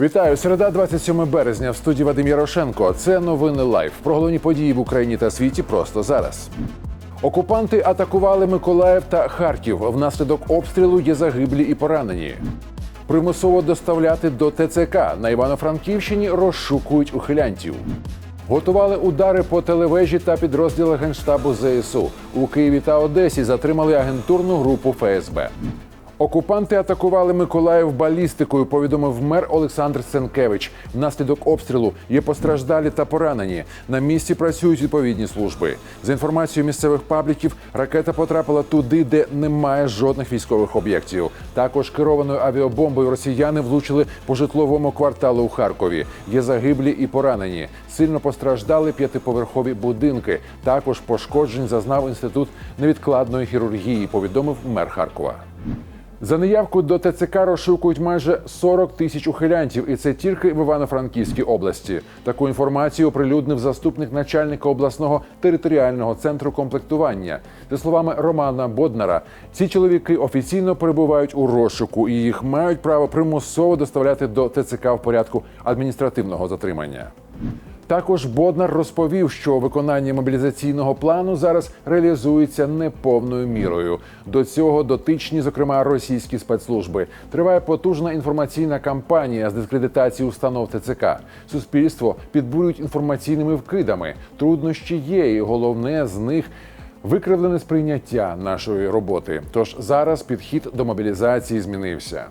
Вітаю, середа, 27 березня. В студії Вадим Ярошенко. Це новини лайв. Про головні події в Україні та світі просто зараз. Окупанти атакували Миколаїв та Харків. Внаслідок обстрілу є загиблі і поранені. Примусово доставляти до ТЦК на Івано-Франківщині розшукують ухилянтів. Готували удари по телевежі та підрозділах генштабу ЗСУ. У Києві та Одесі затримали агентурну групу ФСБ. Окупанти атакували Миколаїв балістикою. Повідомив мер Олександр Сенкевич. Внаслідок обстрілу є постраждалі та поранені. На місці працюють відповідні служби. За інформацією місцевих пабліків, ракета потрапила туди, де немає жодних військових об'єктів. Також керованою авіабомбою росіяни влучили по житловому кварталу у Харкові. Є загиблі і поранені. Сильно постраждали п'ятиповерхові будинки. Також пошкоджень зазнав інститут невідкладної хірургії. Повідомив мер Харкова. За неявку до ТЦК розшукують майже 40 тисяч ухилянтів, і це тільки в Івано-Франківській області. Таку інформацію оприлюднив заступник начальника обласного територіального центру комплектування. За словами Романа Боднара, ці чоловіки офіційно перебувають у розшуку і їх мають право примусово доставляти до ТЦК в порядку адміністративного затримання. Також Боднар розповів, що виконання мобілізаційного плану зараз реалізується не повною мірою. До цього дотичні, зокрема російські спецслужби. Триває потужна інформаційна кампанія з дискредитації установ ТЦК. Суспільство підбурюють інформаційними вкидами. Труднощі є, і головне з них. Викривлене сприйняття нашої роботи. Тож зараз підхід до мобілізації змінився.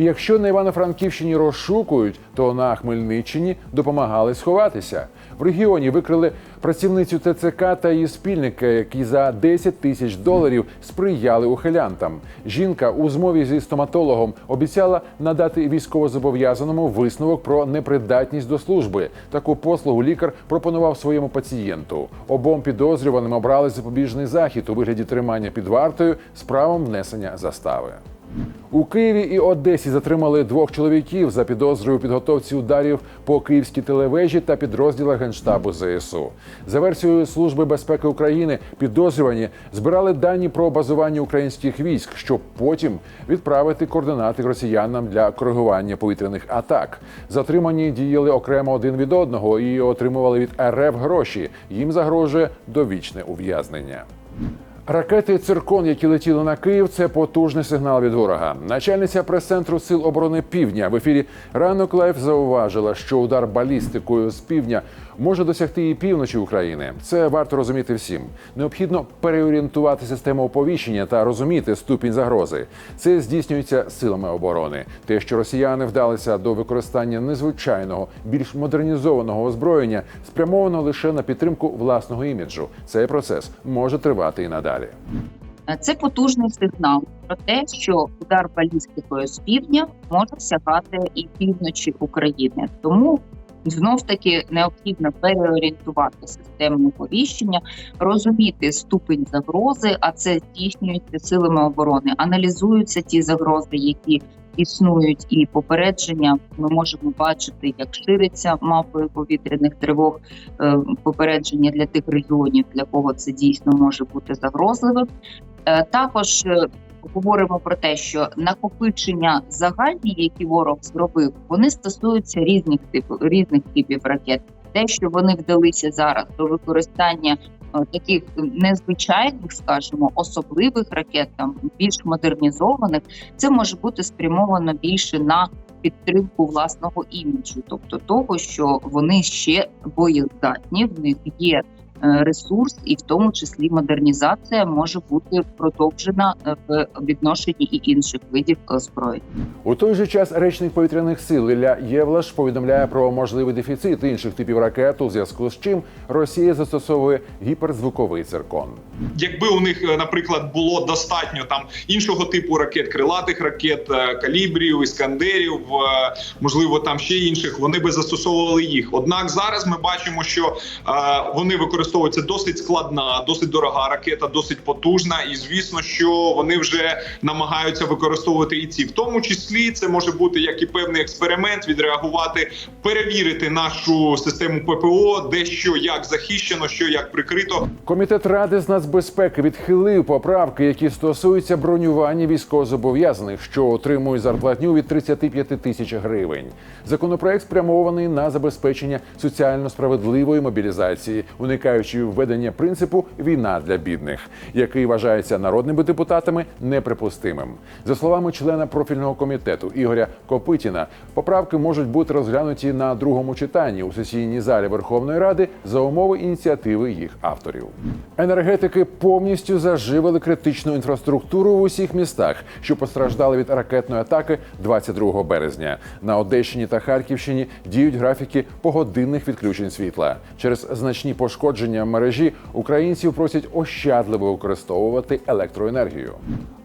І якщо на Івано-Франківщині розшукують, то на Хмельниччині допомагали сховатися. В регіоні викрили працівницю ТЦК та її спільника, які за 10 тисяч доларів сприяли ухилянтам. Жінка у змові зі стоматологом обіцяла надати військовозобов'язаному висновок про непридатність до служби. Таку послугу лікар пропонував своєму пацієнту. Обом підозрюваним обрали запобіжний захід у вигляді тримання під вартою з правом внесення застави. У Києві і Одесі затримали двох чоловіків за підозрою у підготовці ударів по київській телевежі та підрозділах генштабу ЗСУ. За версією Служби безпеки України, підозрювані збирали дані про базування українських військ, щоб потім відправити координати росіянам для коригування повітряних атак. Затримані діяли окремо один від одного і отримували від РФ гроші. Їм загрожує довічне ув'язнення. Ракети циркон, які летіли на Київ, це потужний сигнал від ворога. Начальниця прес-центру Сил оборони Півдня в ефірі ранок лайф зауважила, що удар балістикою з півдня може досягти і півночі України. Це варто розуміти всім. Необхідно переорієнтувати систему оповіщення та розуміти ступінь загрози. Це здійснюється силами оборони. Те, що росіяни вдалися до використання незвичайного, більш модернізованого озброєння, спрямовано лише на підтримку власного іміджу. Цей процес може тривати і надалі. Це потужний сигнал про те, що удар балістикою з півдня може сягати і півночі України. Тому знов таки необхідно переорієнтувати систему оповіщення, розуміти ступень загрози, а це здійснюється силами оборони. Аналізуються ті загрози, які існують, і попередження ми можемо бачити, як шириться мапою повітряних тривог. е, Попередження для тих регіонів, для кого це дійсно може бути загрозливим. Е, Також е, говоримо про те, що накопичення загальні, які ворог зробив, вони стосуються різних типів різних типів ракет. Те, що вони вдалися зараз до використання е, таких незвичайних, скажімо, особливих ракет, там більш модернізованих, це може бути спрямовано більше на підтримку власного іміджу, тобто того, що вони ще боєздатні, в них є ресурс, і в тому числі модернізація може бути продовжена е, в відношенні і інших видів е, зброї. У той же час речник повітряних сил Ілля Євлаш повідомляє про можливий дефіцит інших типів ракет, у зв'язку з чим Росія застосовує гіперзвуковий циркон. Якби у них, е, наприклад, було достатньо там іншого типу ракет, крилатих ракет, е, калібрів, іскандерів, е, можливо, там ще інших, вони би застосовували їх. Однак зараз ми бачимо, що е, вони використовують використовується досить складна, досить дорога ракета, досить потужна. І звісно, що вони вже намагаються використовувати і ці, в тому числі це може бути як і певний експеримент, відреагувати, перевірити нашу систему ППО, де що як захищено, що як прикрито. Комітет ради з нацбезпеки відхилив поправки, які стосуються бронювання військовозобов'язаних, що отримують зарплатню від 35 тисяч гривень. Законопроект спрямований на забезпечення соціально справедливої мобілізації, уникаючи введення принципу війна для бідних, який вважається народними депутатами неприпустимим. За словами члена профільного комітету Ігоря Копитіна, поправки можуть бути розглянуті на другому читанні у сесійній залі Верховної Ради за умови ініціативи їх авторів. Енергетики повністю заживили критичну інфраструктуру в усіх містах, що постраждали від ракетної атаки 22 березня. На Одещині та Харківщині діють графіки погодинних відключень світла. Через значні пошкодження мережі українців просять ощадливо використовувати електроенергію.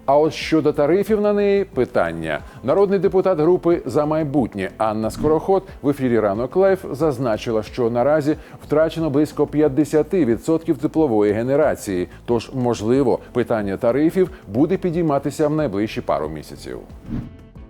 А от щодо тарифів на неї питання. Народний депутат групи за майбутнє Анна Скороход в ефірі ранок лайф зазначила, що наразі втрачено близько 50% теплової генерації. Тож, можливо, питання тарифів буде підійматися в найближчі пару місяців.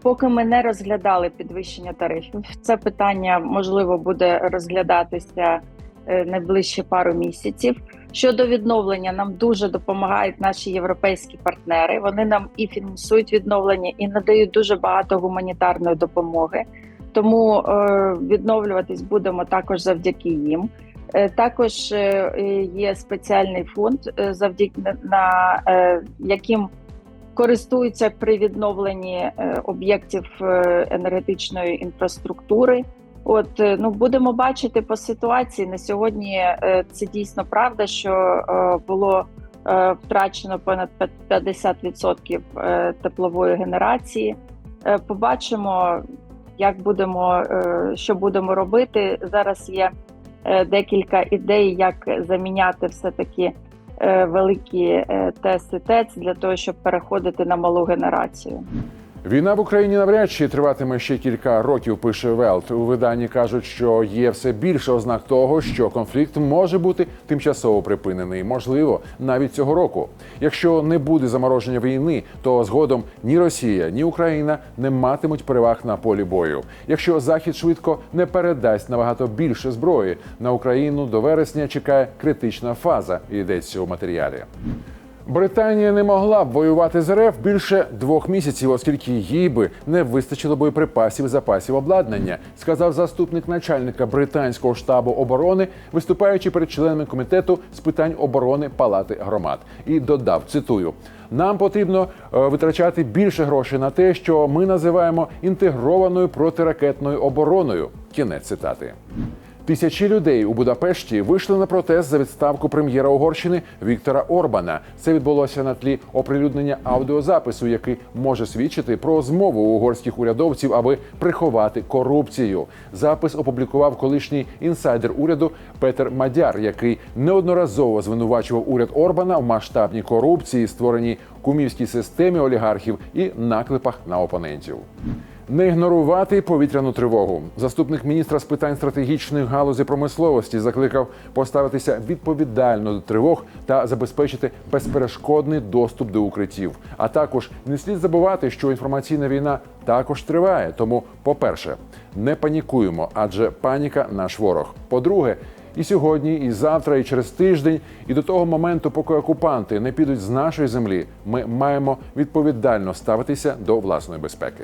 Поки ми не розглядали підвищення тарифів, це питання можливо буде розглядатися найближчі пару місяців. Щодо відновлення, нам дуже допомагають наші європейські партнери. Вони нам і фінансують відновлення, і надають дуже багато гуманітарної допомоги. Тому е, відновлюватись будемо також завдяки їм. Е, Також е, є спеціальний фонд, е, завдяки на е, яким користуються при відновленні е, об'єктів е, енергетичної інфраструктури. От е, ну будемо бачити по ситуації на сьогодні. е, Це дійсно правда, що е, було втрачено понад 50% е, теплової генерації. Побачимо, як будемо, що будемо робити. Зараз є декілька ідей, як заміняти все таки великі ТЕС ТЕЦ для того, щоб переходити на малу генерацію. Війна в Україні навряд чи триватиме ще кілька років. Пише Велт. У виданні кажуть, що є все більше ознак того, що конфлікт може бути тимчасово припинений, можливо, навіть цього року. Якщо не буде замороження війни, то згодом ні Росія, ні Україна не матимуть переваг на полі бою. Якщо Захід швидко не передасть набагато більше зброї на Україну до вересня, чекає критична фаза. Йдеться у матеріалі. Британія не могла б воювати з РФ більше двох місяців, оскільки їй би не вистачило боєприпасів запасів обладнання, сказав заступник начальника британського штабу оборони, виступаючи перед членами комітету з питань оборони Палати громад, і додав: цитую: нам потрібно е, витрачати більше грошей на те, що ми називаємо інтегрованою протиракетною обороною. Кінець цитати. Тисячі людей у Будапешті вийшли на протест за відставку прем'єра Угорщини Віктора Орбана. Це відбулося на тлі оприлюднення аудіозапису, який може свідчити про змову угорських урядовців, аби приховати корупцію. Запис опублікував колишній інсайдер уряду Петер Мадяр, який неодноразово звинувачував уряд Орбана в масштабній корупції, створеній кумівській системі олігархів і наклепах на опонентів. Не ігнорувати повітряну тривогу. Заступник міністра з питань стратегічної галузі промисловості закликав поставитися відповідально до тривог та забезпечити безперешкодний доступ до укриттів. А також не слід забувати, що інформаційна війна також триває. Тому, по-перше, не панікуємо, адже паніка наш ворог. По-друге, і сьогодні, і завтра, і через тиждень, і до того моменту, поки окупанти не підуть з нашої землі, ми маємо відповідально ставитися до власної безпеки.